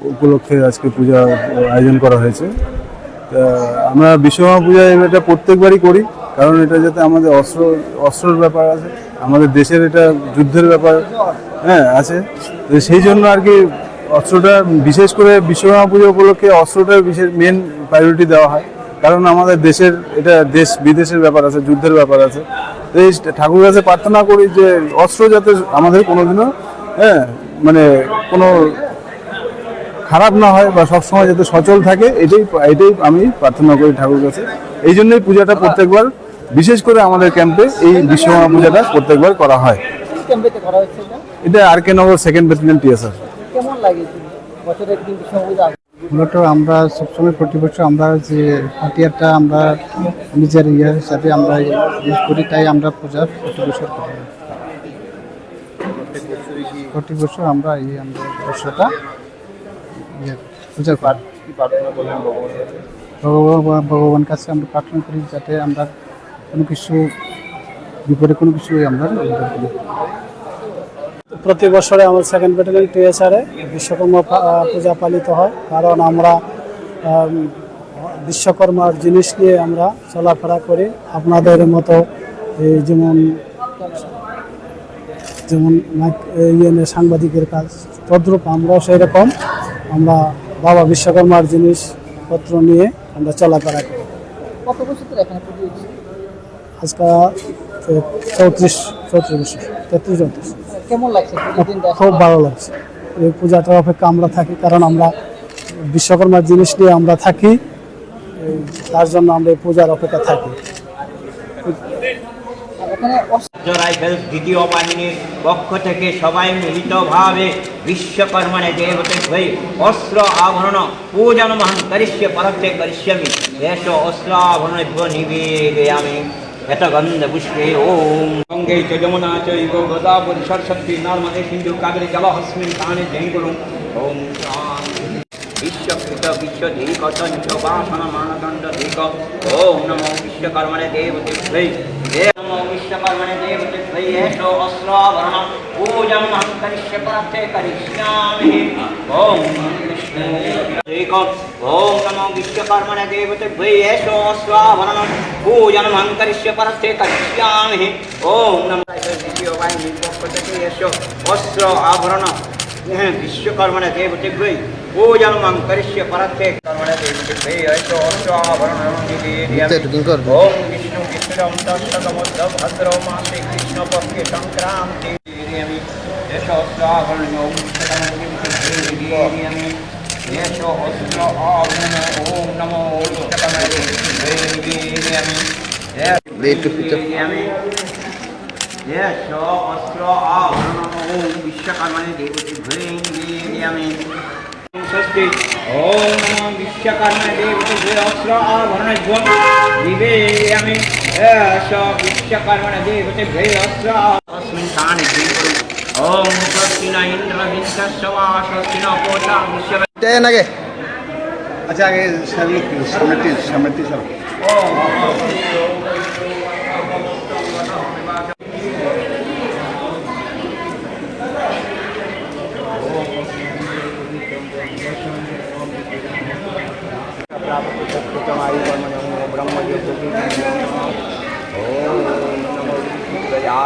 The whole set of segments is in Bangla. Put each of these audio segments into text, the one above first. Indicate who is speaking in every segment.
Speaker 1: উপলক্ষে আজকে পূজা আয়োজন করা হয়েছে। আমরা বিশ্বকর্মা পূজা এটা প্রত্যেকবারই করি, কারণ এটা যাতে আমাদের অস্ত্র, অস্ত্রের ব্যাপার আছে, আমাদের দেশের এটা যুদ্ধের ব্যাপার হ্যাঁ আছে। তো সেই জন্য আর কি অস্ত্রটা, বিশেষ করে বিশ্বকর্মা পুজো উপলক্ষে অস্ত্রটার বিশেষ মেন প্রায়োরিটি দেওয়া হয়, কারণ আমাদের দেশের এটা দেশ, বিদেশের ব্যাপার আছে, যুদ্ধের ব্যাপার আছে। তো এই ঠাকুর কাছে প্রার্থনা করি যে অস্ত্র যাতে আমাদের কোনোদিনও হ্যাঁ মানে কোনো খারাপ না হয় বা সবসময় যাতে সচল থাকে এটাই এটাই আমি প্রার্থনা করি ঠাকুর কাছে। এই জন্যই পূজাটা প্রত্যেকবার বিশেষ করে আমাদের ক্যাম্পে এই বিশ্বকর্মা পূজাটা প্রত্যেকবার করা হয়।
Speaker 2: এটা?
Speaker 1: R
Speaker 2: K Nagar second battalion TSR
Speaker 3: মূলত আমরা সবসময় প্রতি বছর আমরা যে হাতিয়ারটা আমরা নিজের ইয়ে হিসাবে আমরা ইউজ করি তাই আমরা পূজা প্রতি বছর করি। প্রতি বছর আমরা এই আমরা করি ভগবান ভগবান কাছে আমরা প্রার্থনা করি যাতে আমরা কোনো কিছু বিপদে কোনো কিছু আমরা
Speaker 4: প্রতি বছরে আমার সেকেন্ড ব্যাটালিয়ন টিএসআরে বিশ্বকর্মা পূজা পালিত হয়। কারণ আমরা বিশ্বকর্মার জিনিস নিয়ে আমরা চলাফেরা করি। আপনাদের মতো এই যেমন যেমন ইয়ে সাংবাদিকের কাজ তদ্রূপ আমরাও সেই রকম আমরা বাবা বিশ্বকর্মার জিনিসপত্র নিয়ে আমরা চলাফেরা করি।
Speaker 2: কত বছর ধরে এখানে
Speaker 4: আজকে চৌত্রিশ চৌত্রিশ বছর তেত্রিশ চৌত্রিশ।
Speaker 2: কেমন লাগছে
Speaker 4: খুব ভালো লাগছে। এই পূজাটার অপেক্ষা আমরা থাকি কারণ আমরা বিশ্বকর্মার জিনিস নিয়ে আমরা থাকি তার জন্য আমরা এই পূজার অপেক্ষা থাকি।
Speaker 5: রাইফেলস দ্বিতীয় বাহিনীর পক্ষ থেকে সবাই মিলিতভাবে বিশ্বকর্মণে দেবতে হয়ে অস্ত্র আভরণ পূজন মহান করিষ্য পরতে করিষ্যামি। এষ অস্ত্রাভরণেভ্য নিবেদয়ামি। এত গন্ধ পুষ্পে ওম। গঙ্গে চ যমুনা চৈব গোদাবরী সরস্বতী নর্মদে সিন্ধু কাবেরী জলহস্মিন তানে জয় গুরু ওম বিশ্বকৃত বিশ্বধীক তঞ্চ বাসন মানদণ্ড ধীক ওম নমো বিশ্বকর্মণে দেবতে ভৈ হে নমো বিশ্বকর্মণে দেবতে ভৈ এষো অস্ত্রাভরণ পূজম অহং করিষ্যে পরতে করিষ্যামি ওম বিষ্ণু ধীক ওম নমো বিশ্বকর্মণে দেবতে ভৈ এষো অস্ত্রাভরণ পূজম অহং করিষ্যে পরতে করিষ্যামি ওম নমো দ্বিতীয় বাহিনীর পক্ষ থেকে এষো অস্ত্র আভরণ হ্যাঁ বিশ্বকর্মণে দেবতে ভৈ পূজন মং করিষ্য পরতে কর্মণে দেবতে ভৈ হয়তো অস্ত্র আভরণ নিবেদয়ামি ওম বিষ্ণু কৃষ্ণম তস্তমুদ্র ভদ্র মাসে কৃষ্ণ स्वस्ति ॐ नमो विश्वकर्मणे देवतेभ्यस्राभरणज्वं विवेयामि स विश्वकर्मण देवतेभ्यस्रास्मिन् तानि ॐ स्वस्ति न इन्द्रविन्दस्य वा स्वस्ति न कोटा विश्व
Speaker 3: अच्छा आगे सर लोग सामने सामने सर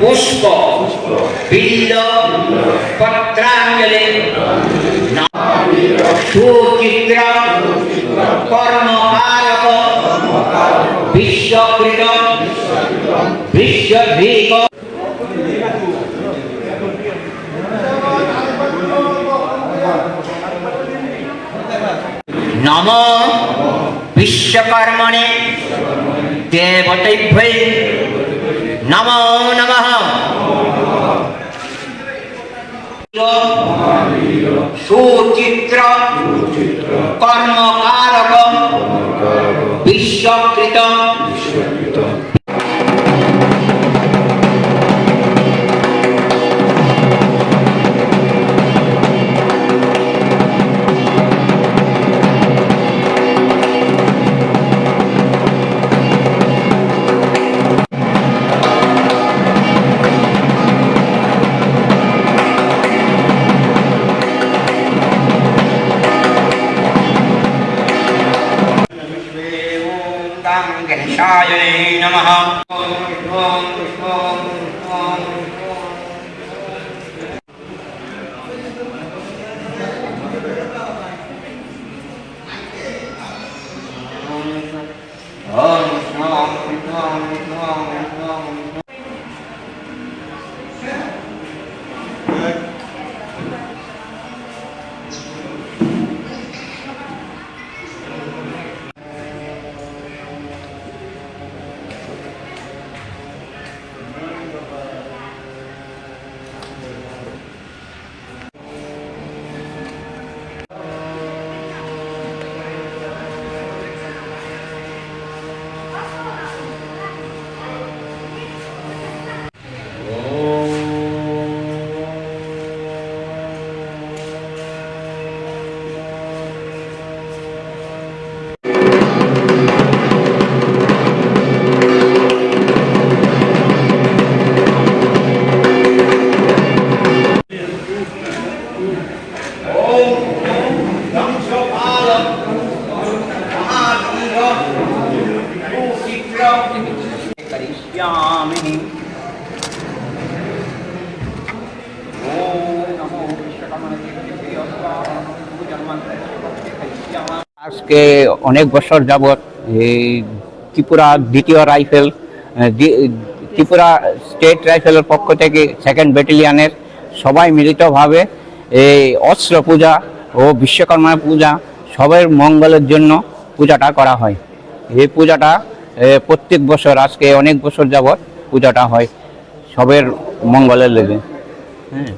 Speaker 5: পুষ্প বিল্ল পত্রাঞ্জলি সুচিত্র কর্মকারক বিশ্বকৃত বিশ্বভীক। নম বিশ্বকর্মণে দেবতেভ্যৈ নমো নম। সুচিত্র কর্মকারক। বিশ্বকৃত। ஓம் கணேஷாய நம ஓம் ஓம் ஓம் ஓம் ஓம் ஓம் ஓம் আজকে অনেক বছর যাবৎ এই ত্রিপুরা দ্বিতীয় রাইফেল ত্রিপুরা স্টেট রাইফেলের পক্ষ থেকে সেকেন্ড ব্যাটালিয়ানের সবাই মিলিতভাবে এই অস্ত্র পূজা ও বিশ্বকর্মা পূজা সবের মঙ্গলের জন্য পূজাটা করা হয়। এই পূজাটা প্রত্যেক বছর, আজকে অনেক বছর যাবৎ পূজাটা হয় সবের মঙ্গলের লেগে। হ্যাঁ।